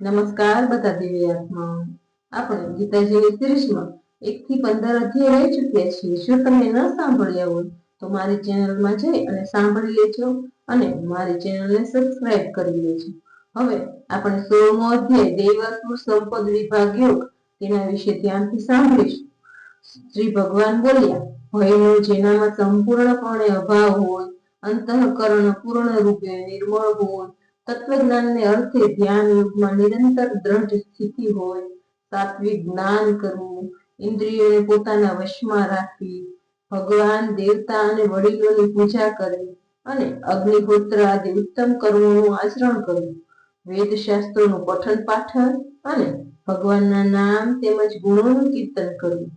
નમસ્કાર બધા દિવ્યાત્મા આપણે ગીતાજીની સિરીઝમાં એક થી પંદર અધ્યાય રહી ચૂક્યા છીએ. જો તમે ન સાંભળ્યા હોય, તો મારી ચેનલમાં જઈ અને સાંભળી લેજો અને મારી ચેનલને સબસ્ક્રાઇબ કરી લેજો. હવે આપણે સોળમો અધ્યાય દૈવાસુર સંપદ વિભાગ યોગ, તેના વિશે ધ્યાનથી સાંભળીશું. શ્રી ભગવાન બોલ્યા, ભયનો જેનામાં સંપૂર્ણપણે અભાવ હોય, અંતઃકરણ પૂર્ણ રૂપે નિર્મળ હોય તત્વજ્ઞાનને અર્થે ધ્યાન યોગમાં નિરંતર દ્રઢ સ્થિતિ હોય, સાત્વિક જ્ઞાન કરવું, ઇન્દ્રિયોને પોતાના વશમાં રાખવી, ભગવાન, દેવતા અને વડીલોની પૂજા કરવી અને અગ્નિપુત્ર આદિ ઉત્તમ કર્મોનું આચરણ કરવું. વેદ શાસ્ત્રોનું પઠન પાઠન અને ભગવાનના નામ તેમજ ગુણોનું કીર્તન કરવું.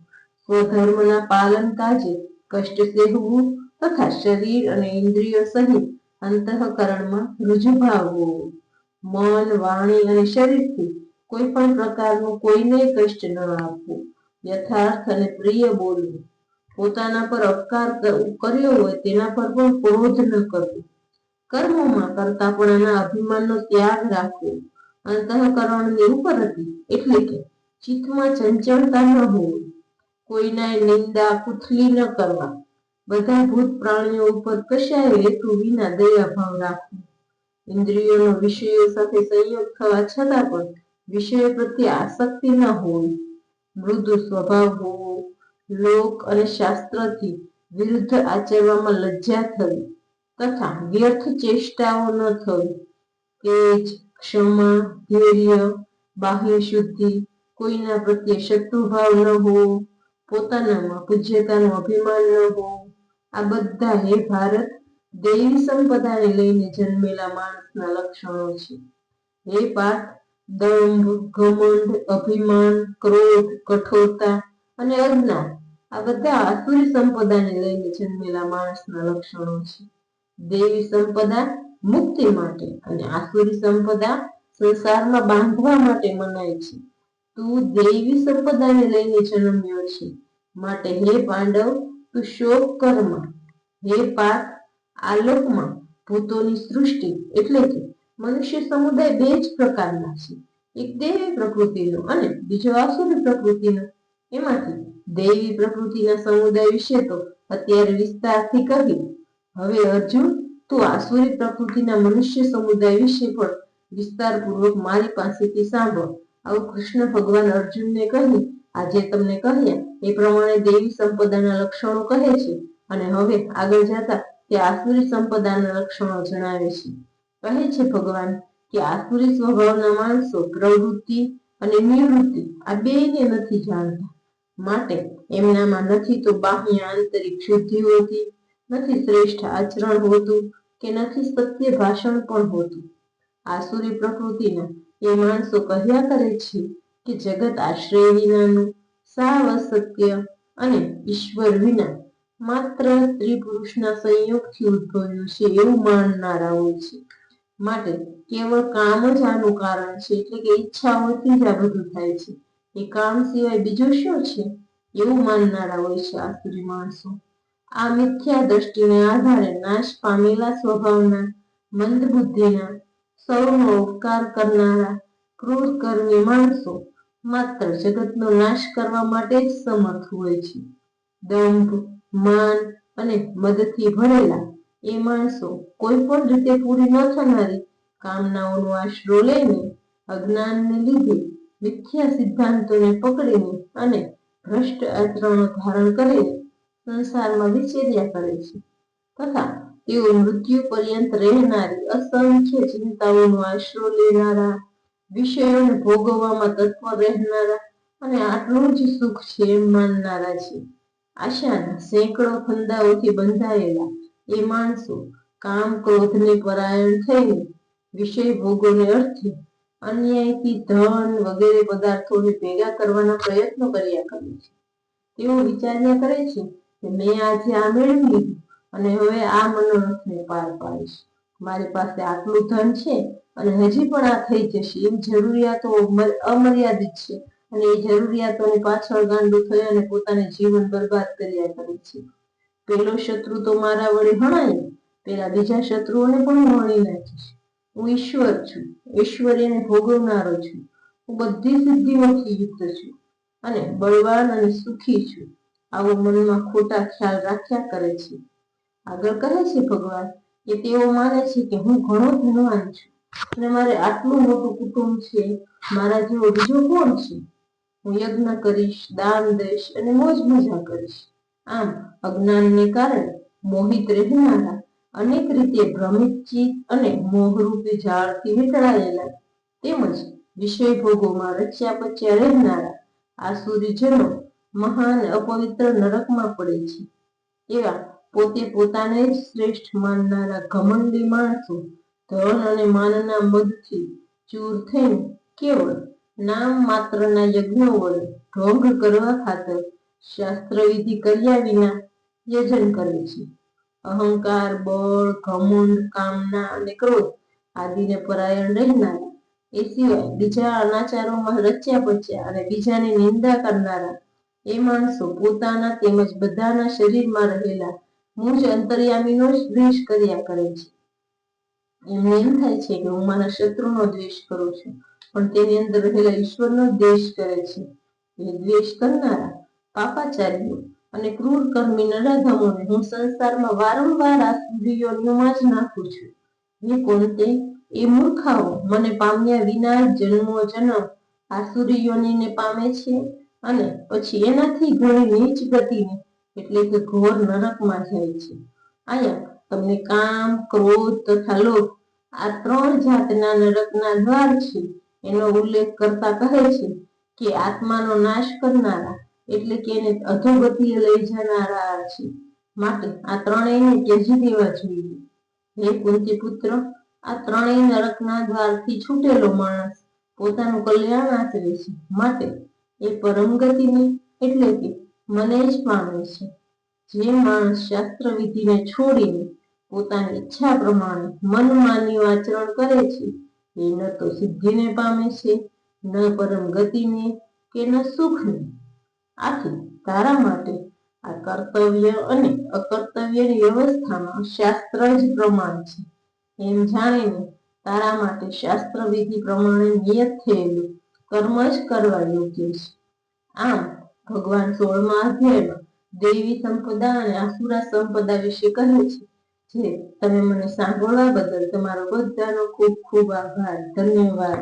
સ્વધર્મના પાલન કાજે કષ્ટ સહેવું તથા શરીર અને ઇન્દ્રિયો સહિત અંતઃકરણમાં રુજુભાવ હોવો મન, વાણી અને શરીરથી કોઈ પણ પ્રકારનું કોઈને કષ્ટ ન આપવું, યથાર્થ અને પ્રિય બોલવું. પોતાના પર અપકાર કર્યો હોય તેના પર પણ ક્રોધ ન કરવો. કર્મોમાં કરતાપણાના અભિમાનનો ત્યાગ રાખવો. અંતઃકરણની ઉપર હતી એટલે કે ચિત્તમાં ચંચળતા ન હોવી. કોઈના નિંદા કુથલી ન કરવા. બધા ભૂત પ્રાણીઓ ઉપર કશાય હેતુ વિના દયાભાવ રાખવો. ઇન્દ્રિયોનો વિષયો સાથે સંયોગ થવા છતાં પણ વિષય પ્રત્યે આસક્તિ ન હોવી. મૃદુ સ્વભાવ હોવો, લોક અને શાસ્ત્રથી વિરુદ્ધ આચરવામાં લજ્જા થવી તથા વ્યર્થ ચેષ્ટાઓ ન થવી. તેજ, ક્ષમા, ધૈર્ય, બાહ્ય શુદ્ધિ કોઈના પ્રત્યે શત્રુભાવ ન હોવો, પોતાનામાં પૂજ્યતાનું અભિમાન ન હોવું આ બધા હે ભારત, દેવી સંપદાને લઈને જન્મેલા માણસના લક્ષણો છે. હે પાર્થ દંભ, ઘમંડ, અભિમાન, ક્રોધ, કઠોરતા અને અજ્ઞાન, આ બધા આસુરી સંપદાને લઈને જન્મેલા માણસના લક્ષણો છે. દેવી સંપદા મુક્તિ માટે અને આસુરી સંપદા સંસારમાં બાંધવા માટે મનાય છે. તું દેવી સંપદાને લઈને જન્મ્યો છે. માટે હે પાંડવ, તું શોક કરમાં હે પાર્થ આ લોકમાં ભૂતોની સૃષ્ટિ એટલે કે મનુષ્ય સમુદાય બે જ પ્રકારના છે. એક દેવી પ્રકૃતિનો અને બીજો આસુરી પ્રકૃતિનો. એમાંથી દૈવી પ્રકૃતિના સમુદાય વિશે તો અત્યારે વિસ્તારથી કહ્યું હવે અર્જુન, તું આસુરી પ્રકૃતિના મનુષ્ય સમુદાય વિશે પણ વિસ્તારપૂર્વક મારી પાસેથી સાંભળ. આવું કૃષ્ણ ભગવાન અર્જુનને કહી, આજે તમને કહ્યા, એ પ્રમાણે દેવી સંપદાના લક્ષણો કહે છે. અને હવે આગળ જતા તે આસુરી સંપદાના લક્ષણો જણાવે છે. કહે છે ભગવાન કે આસુરી સ્વભાવના માણસો પ્રવૃત્તિ અને નિવૃત્તિ આ બેને નથી જાણતા. માટે એમનામાં નથી તો બાહ્ય આંતરિક શુદ્ધિ હોતી, નથી શ્રેષ્ઠ આચરણ હોતું કે નથી સત્ય ભાષણ પણ હોતું. આસુરી પ્રકૃતિના એ માણસો કહ્યા કરે છે કે જગત આશ્રય વિનાનું સાવ અસત્ય અને ઈશ્વર વિના માત્ર સ્ત્રી પુરુષના સંયોગથી ઉદ્ભવ્યું છે એવું માનનારા હોય છે. માટે કેવળ કામ જ આનું કારણ છે, એટલે કે ઈચ્છાઓથી જ આ બધું થાય છે. એ કામ સિવાય બીજું શું છે? એવું માનનારા હોય છે આસુરી માણસો. આ મિથ્યા દ્રષ્ટિને આધારે નાશ પામેલા સ્વભાવના મંદ બુદ્ધિના સૌનો ઉપકાર કરનારા ક્રૂર કર્મી માણસો માત્ર જગતનો નાશ કરવા માટે જ સમર્થ હોય છે. દંભ માન અને મદદથી ભરેલા એ માણસો કોઈ પણ રીતે પૂરી ન થનારી કામનાઓનો આશરો લઈને અજ્ઞાનને લીધે મિથ્યા સિદ્ધાંતોને પકડીને અને ભ્રષ્ટ આચરણો ધારણ કરીને સંસારમાં વિચર્યા કરે છે. તથા તેઓ મૃત્યુ પર્યંત રહેનારી અસંખ્ય ચિંતાઓનો આશરો લેનારા, વિષયોને ભોગવવામાં તત્પર રહેનારા અને આટલું જ સુખ છે એમ માનનારા છે. આશાના સેંકડો ફંદાઓથી બંધાયેલા એ માણસો કામ ક્રોધને પરાયણ થઈને વિષય ભોગોને અર્થે અન્યાયથી ધન વગેરે પદાર્થોને ભેગા કરવાના પ્રયત્નો કર્યા કરે છે. તેઓ વિચાર્યા કરે છે કે મેં આજે આ મેળવી લીધું અને હવે આ મનોરથને પાર પાડીશ. મારી પાસે આટલું ધન છે અને હજી પણ આ થઈ જશે. એમ જરૂરિયાતો અમર્યાદિત છે. અને એ જરૂરિયાતોની પાછળ ગાંડો થઈ અને પોતાને જીવન બરબાદ કર્યા કરે છે. પેલો શત્રુ તો મારા વડે ભણાય પેલા બીજા શત્રુઓને પણ હણી નાખીશ હું ઈશ્વર છું, ઐશ્વર્યને ભોગવનારો છું. હું બધી સિદ્ધિઓથી યુક્ત છું અને બળવાન અને સુખી છું. આવો મનમાં ખોટા ખ્યાલ રાખ્યા કરે છે. આગળ કહે છે ભગવાન કે તેઓ માને છે કે હું ઘણો ધનવાન છું અને મારે આટલું મોટું કુટુંબ છે. મારા જેવો બીજો કોણ છે? હું યજ્ઞ કરીશ, દાન દઈશ અને મોજ મજા કરીશ. આમ અજ્ઞાનને કારણે મોહિત રહેનારા અનેક રીતે ભ્રમિત ચિત્ત અને મોહરૂપી ઝાડથી વીંટળાયેલા તેમજ વિષય ભોગોમાં રચ્યા પચ્યા રહેનારા આસુરીજનો મહાન અપવિત્ર નરકમાં પડે છે. એવા પોતે પોતાને જ શ્રેષ્ઠ માનનારા ઘમંડી માણસો ધન અને માનના મદથી ચૂર થઈને કેવળ નામ માત્રના યજ્ઞો વડે ઢોંગ કરવા ખાતર શાસ્ત્રવિધિ કર્યા વિના યજન કરે છે. અહંકાર, બળ, ઘમંડ, કામના અને ક્રોધ આદિને પરાયણ રહેનારા. એ સિવાય બીજા અનાચારોમાં રચ્યા પચ્યા અને બીજાની નિંદા કરનારા, એ માણસો પોતાના તેમજ બધાના શરીરમાં રહેલા મુજ અંતર્યામીનો જ દ્વેષ કર્યા કરે છે. એમને એમ થાય છે કે હું મારા શત્રુનો દ્વેષ કરું છું. પણ તેની અંદર રહેલા ઈશ્વરનો દ્વેષ કરે છે. એ દ્વેષ કરનારા, પાપાચારીઓ અને ક્રૂર કર્મી નરાધમોને હું સંસારમાં વારંવાર આ સ્ત્રીઓમાં જ નાખું છું. હે કોણતે એ મૂર્ખાઓ મને પામ્યા વિના જન્મો જન્મ આસુરી યોનિને પામે છે અને પછી એનાથી ઘણી નીચ ગતિને એટલે કે ઘોર નરકમાં જાય છે. આયા તમને કામ, ક્રોધ તથા લોભ આ ત્રણ જાતના નરકના દ્વાર છે. એનો ઉલ્લેખ કરતા કહે છે કે આત્માનો નાશ કરનારા એટલે કે એને અધોગતિએ લઈ જનારા છે. માટે આ ત્રણેયને ત્યજી દેવા જોઈએ. હે કુંતી પુત્ર આ ત્રણેય નરકના દ્વારથી છૂટેલો માણસ પોતાનું કલ્યાણ આચરે છે. માટે એ પરમગતિને એટલે કે મને જ પામે છે. જે માણસ શાસ્ત્ર વિધિને છોડીને પોતાની ઈચ્છા પ્રમાણે મનમાન્યું આચરણ કરે છે એ ન તો સિદ્ધિને પામે છે, ન પરમ ગતિને કે ન સુખને. આથી તારા માટે આ કર્તવ્ય અને અકર્તવ્યની વ્યવસ્થામાં શાસ્ત્ર જ પ્રમાણ છે. એમ જાણીને તારા માટે શાસ્ત્ર વિધિ પ્રમાણે નિયત થયેલું કર્મ જ કરવા યોગ્ય છે. આમ, ભગવાન સોળમા અધ્યાયમાં દેવી સંપદા અને આસુરા સંપદા વિશે કહે છે જે તમે મને સાંભળવા બદલ તમારો બધાનો ખૂબ ખૂબ આભાર. ધન્યવાદ.